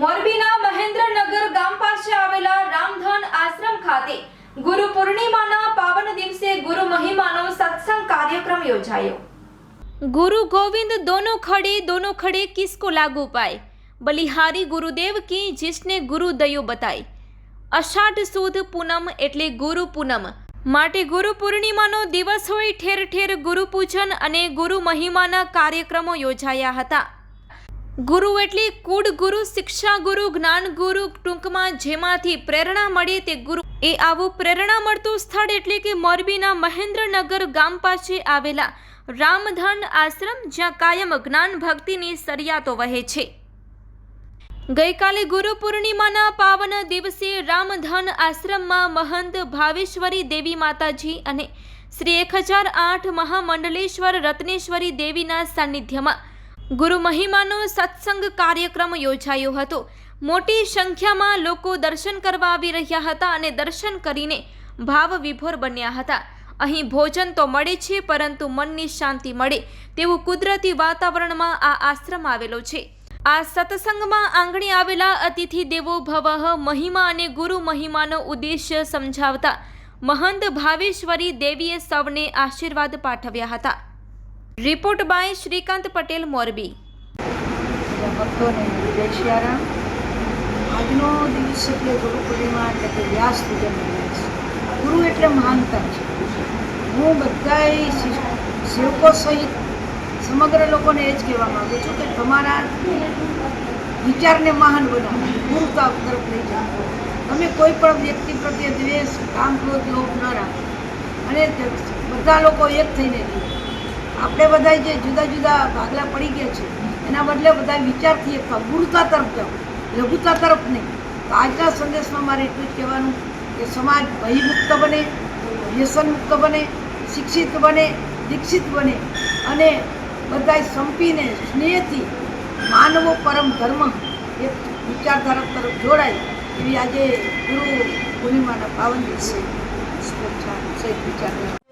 મોરબીના મહેન્દ્રનગર ગામ પાસે આવેલા રામધન આશ્રમ ખાતે ગુરુ પૂર્ણિમાના પાવન દિવસે ગુરુ મહિમાનો સત્સંગ કાર્યક્રમ યોજાયો. ગુરુ ગોવિંદ દોનો ખડે દોનો ખડે કિસકો લાગુ પાય. બલિહારી ગુરુદેવ કી જિસને ગુરુ દયો બતાય. અષાઢ સુદ પૂનમ એટલે ગુરુ પૂનમ. માટે ગુરુ પૂર્ણિમાનો દિવસ હોય ઠેર ઠેર ગુરુ પૂજન અને ગુરુ મહિમાના કાર્યક્રમો યોજાયા હતા. ગુરુ એટલે કુડ ગુરુ, શિક્ષા ગુરુ, જ્ઞાન ગુરુ, ટૂંકમાં જેમાંથી પ્રેરણા મળે તે ગુરુ. એ આવું પ્રેરણા મળતું સ્થળ એટલે કે મોરબીના મહેન્દ્રનગર ગામ પાસે આવેલા રામધન આશ્રમ, જ્યાં કાયમ જ્ઞાન ભક્તિની સરિયાતો વહે છે. ગઈકાલે ગુરુ પૂર્ણિમાના પાવન દિવસે રામધન આશ્રમમાં મહંત ભાવેશ્વરી દેવી માતાજી અને શ્રી એક હજાર આઠ મહામંડલેશ્વર રત્નેશ્વરી દેવીના સાનિધ્યમાં ગુરુ મહિમાનો સત્સંગ કાર્યક્રમ યોજાયો હતો. મોટી સંખ્યામાં લોકો દર્શન કરવા આવી રહ્યા હતા અને દર્શન કરીને ભાવ વિભોર બન્યા હતા. અહીં ભોજન તો મળે છે, પરંતુ મનની શાંતિ મળે તેવું કુદરતી વાતાવરણમાં આ આશ્રમ આવેલો છે. આ સત્સંગમાં આંગણે આવેલા અતિથિ દેવો ભવઃ, મહિમા અને ગુરુ મહિમાનો ઉદ્દેશ્ય સમજાવતા મહંત ભાવેશ્વરી દેવીએ સૌને આશીર્વાદ પાઠવ્યા હતા. Report by Shrikant Patel, Morbi. ભક્તોને જય આજનો દિવસ એટલે ગુરુ પૂર્ણિમા એટલે કે વ્યાસ પૂજન દિવસ. ગુરુ એટલે મહાનતા છે. હું બધાય શિ- સેવકો સહિત સમગ્ર લોકોને એ જ કહેવા માગું છું કે તમારા વિચારને મહાન બનાવો. ગુરુતા તરફ લઈ જાઓ તમે કોઈ પણ વ્યક્તિ પ્રત્યે દ્વેષ કામ ક્રોધ, લોભ ન રાખો. અને બધા લોકો એક થઈને જીવો આપણે બધા જે જુદા જુદા ભાગલા પડી ગયા છે, એના બદલે બધા વિચારથી એક. ગુરુતા તરફ જાઓ લઘુતા તરફ નહીં તો આજના સંદેશમાં મારે એટલું જ કહેવાનું કે સમાજ ભયમુક્ત બને, વ્યસનમુક્ત બને, શિક્ષિત બને, દીક્ષિત બને અને બધા સંપીને સ્નેહથી માનવો પરમ ધર્મ એ વિચારધારા તરફ જોડાય એવી આજે ગુરુ પૂર્ણિમાના પાવન દિવસે સહિત વિચારધારા